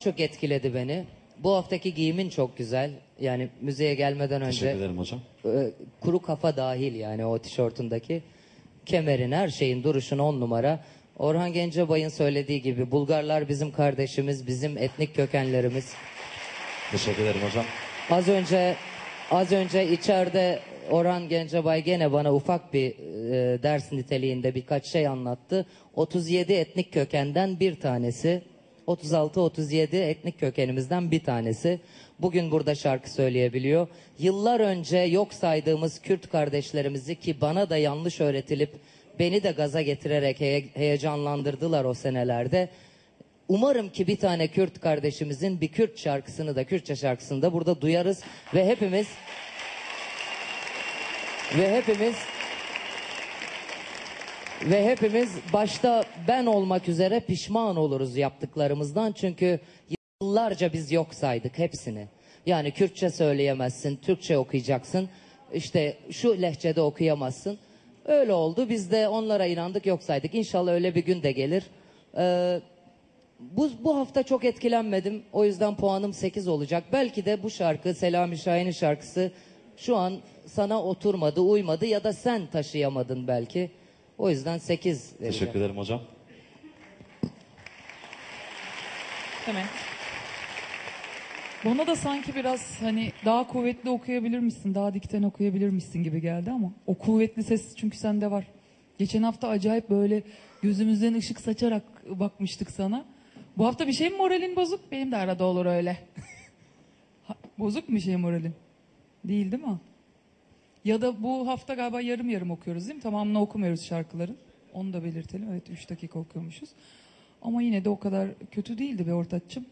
çok etkiledi beni. Bu haftaki giyimin çok güzel. Yani müzeye gelmeden Teşekkür önce ederim hocam. e, kuru kafa dahil yani o tişörtündeki kemerin her şeyin duruşun on numara. Orhan Gencebay'ın söylediği gibi Bulgarlar bizim kardeşimiz, bizim etnik kökenlerimiz. Teşekkür ederim hocam. Az önce az önce içeride Orhan Gencebay gene bana ufak bir e, ders niteliğinde birkaç şey anlattı. 37 etnik kökenden bir tanesi. 36-37 etnik kökenimizden bir tanesi. Bugün burada şarkı söyleyebiliyor. Yıllar önce yok saydığımız Kürt kardeşlerimizi ki bana da yanlış öğretilip beni de gaza getirerek heye- heyecanlandırdılar o senelerde. Umarım ki bir tane Kürt kardeşimizin bir Kürt şarkısını da Kürtçe şarkısını da burada duyarız ve hepimiz ve hepimiz ve hepimiz başta ben olmak üzere pişman oluruz yaptıklarımızdan çünkü yıllarca biz yok saydık hepsini. Yani Kürtçe söyleyemezsin, Türkçe okuyacaksın, işte şu lehçede okuyamazsın. Öyle oldu biz de onlara inandık yok saydık. İnşallah öyle bir gün de gelir. Ee, bu, bu hafta çok etkilenmedim. O yüzden puanım 8 olacak. Belki de bu şarkı Selami Şahin'in şarkısı şu an sana oturmadı, uymadı ya da sen taşıyamadın belki. O yüzden 8 vereceğim. Teşekkür ederim hocam. Evet. Bana da sanki biraz hani daha kuvvetli okuyabilir misin, daha dikten okuyabilir misin gibi geldi ama o kuvvetli ses çünkü sende var. Geçen hafta acayip böyle gözümüzden ışık saçarak bakmıştık sana. Bu hafta bir şey mi moralin bozuk? Benim de arada olur öyle. Bozuk mu şey moralin? Değil değil mi? Ya da bu hafta galiba yarım yarım okuyoruz değil mi? Tamamını okumuyoruz şarkıların. Onu da belirtelim. Evet 3 dakika okuyormuşuz. Ama yine de o kadar kötü değildi be ortaççım.